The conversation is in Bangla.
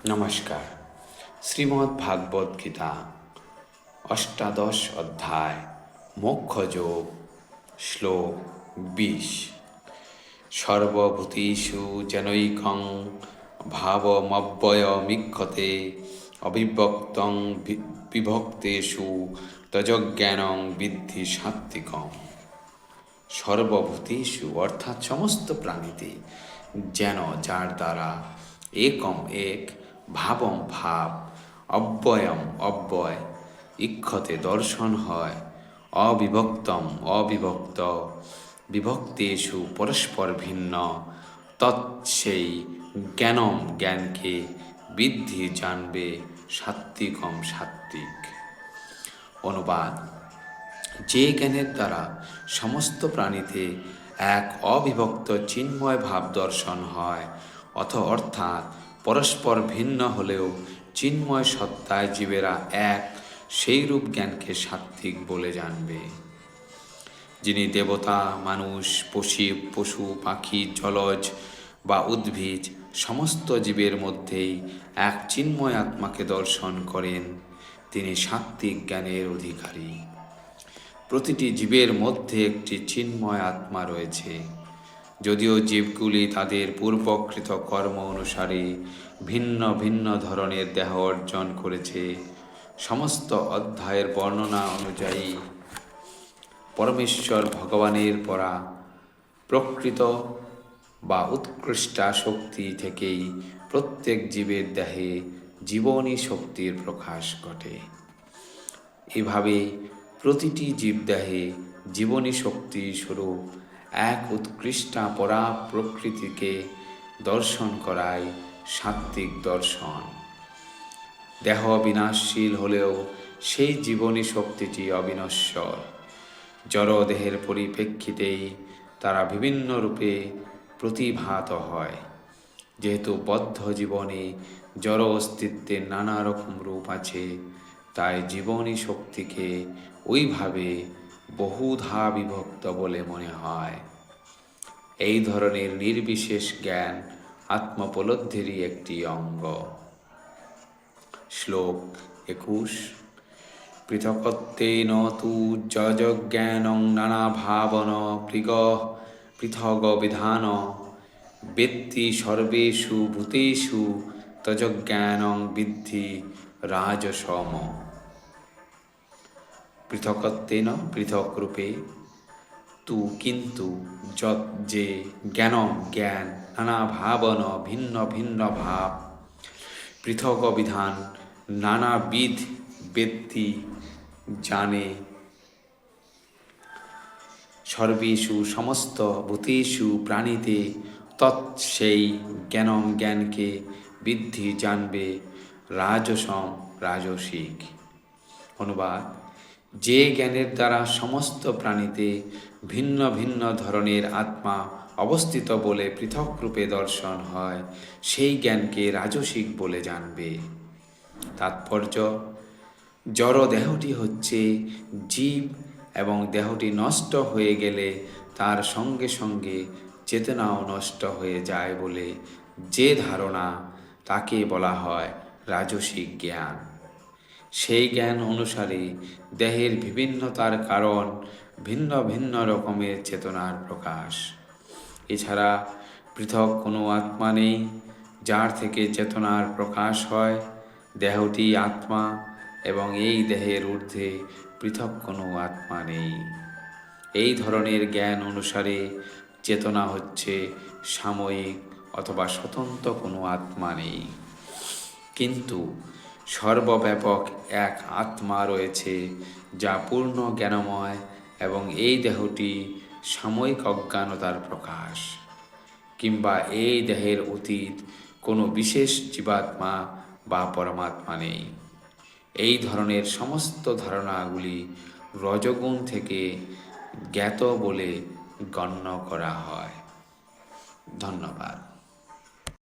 নমস্কার। শ্রীমদ্ ভাগবত গীতা, অষ্টাদশ অধ্যায়, মোক্ষযোগ, শ্লোক বিশ। সর্বভূতিষু জনৈকং ভাবমব্যয়মিক্ষতে অবিভক্তং বিভক্তেষু তজজ্ঞানং বিদ্ধি সাত্ত্বিকম সর্বভূতেষু অর্থাৎ সমস্ত প্রাণীতে যেন যার দ্বারা একম এক ভাবম ভাব অব্যয়ম অব্যয়, ইক্ষতে দর্শন হয়, অবিভক্তম অবিভক্ত, বিভক্তেষু পরস্পর ভিন্ন তৎ সেই জ্ঞানম জ্ঞানকে বৃদ্ধি জানবে সাত্ত্বিকম সাত্ত্বিক। অনুবাদ, যে জ্ঞানের দ্বারা সমস্ত প্রাণীতে এক অবিভক্ত চিন্ময় ভাব দর্শন হয়, অথ অর্থাৎ পরস্পর ভিন্ন হলেও চিন্ময় সত্তায় জীবেরা এক, সেই রূপ জ্ঞানকে সাত্ত্বিক বলে জানবে। যিনি দেবতা, মানুষ, পশু পশু, পাখি, জলজ বা উদ্ভিদ সমস্ত জীবের মধ্যেই এক চিন্ময় আত্মাকে দর্শন করেন, তিনি সাত্ত্বিক জ্ঞানের অধিকারী। প্রতিটি জীবের মধ্যে একটি চিন্ময় আত্মা রয়েছে। যদিও জীবগুলি তাদের পূর্বকৃত কর্ম অনুসারে ভিন্ন ভিন্ন ধরনের দেহ অর্জন করেছে। সমস্ত অধ্যায়ের বর্ণনা অনুযায়ী পরমেশ্বর ভগবানের পরা প্রকৃত বা উৎকৃষ্টা শক্তি থেকেই প্রত্যেক জীবের দেহে জীবনী শক্তির প্রকাশ ঘটে। এভাবে প্রতিটি জীবদেহে জীবনী শক্তি স্বরূপ এক উৎকৃষ্টা পরা প্রকৃতিকে দর্শন করায় সাত্ত্বিক দর্শন। দেহ বিনাশশীল হলেও সেই জীবনী শক্তিটি অবিনশ্বর। জড় দেহের পরিপ্রেক্ষিতেই তারা বিভিন্ন রূপে প্রতিভাত হয়। যেহেতু বদ্ধ জীবনে জড় অস্তিত্বের নানা রকম রূপ আছে, তাই জীবনী শক্তিকে ওইভাবে বহুধা বিভক্ত বলে মনে হয়। এই ধরনের নির্বিশেষ জ্ঞান আত্মোপলব্ধিরই একটি অঙ্গ। শ্লোক একুশ। পৃথকত্বেন তু যজ্ঞানং নানা ভাবন পৃগ পৃথগ বিধান বেত্তি সর্বেষু ভূতেষু তজজ্ঞানং বিদ্ধি রাজসম। পৃথকত্বেন পৃথক রূপে। তু কিন্তু যৎ যে জ্ঞান জ্ঞান, নানা ভাবন ভিন্ন ভিন্ন ভাব। পৃথক বিধান নানাবিধ ব্যক্তি জানে। সর্বেষু সমস্ত ভূতেষু প্রাণীতে তৎ সেই জ্ঞানম জ্ঞানকে বৃদ্ধি জানবে রাজসম রাজসিক। অনুবাদ যে জ্ঞানের দ্বারা সমস্ত প্রাণীতে ভিন্ন ভিন্ন ধরনের আত্মা অবস্থিত বলে পৃথক রূপে দর্শন হয়, সেই জ্ঞানকে রাজসিক বলে জানবে। তাৎপর্য, জড় দেহটি হচ্ছে জীব এবং দেহটি নষ্ট হয়ে গেলে তার সঙ্গে সঙ্গে চেতনাও নষ্ট হয়ে যায় বলে যে ধারণা তাকে বলা হয় রাজসিক জ্ঞান। সেই জ্ঞান অনুসারে দেহের বিভিন্নতার কারণ ভিন্ন ভিন্ন রকমের চেতনার প্রকাশ। এছাড়া পৃথক কোনো আত্মা নেই, যার থেকে চেতনার প্রকাশ হয়, দেহটি আত্মা এবং এই দেহের ঊর্ধ্বে পৃথক কোনো আত্মা নেই। এই ধরনের জ্ঞান অনুসারে চেতনা হচ্ছে সাময়িক অথবা স্বতন্ত্র কোনো আত্মা নেই। কিন্তু সর্বব্যাপক এক আত্মা রয়েছে, যা পূর্ণ জ্ঞানময় এবং এই দেহটি সাময়িক অজ্ঞানতার প্রকাশ। কিংবা এই দেহের অতীত কোনো বিশেষ জীবাত্মা বা পরমাত্মা নেই। এই ধরনের সমস্ত ধারণাগুলি রজগুণ থেকে জ্ঞাত বলে গণ্য করা হয়। ধন্যবাদ।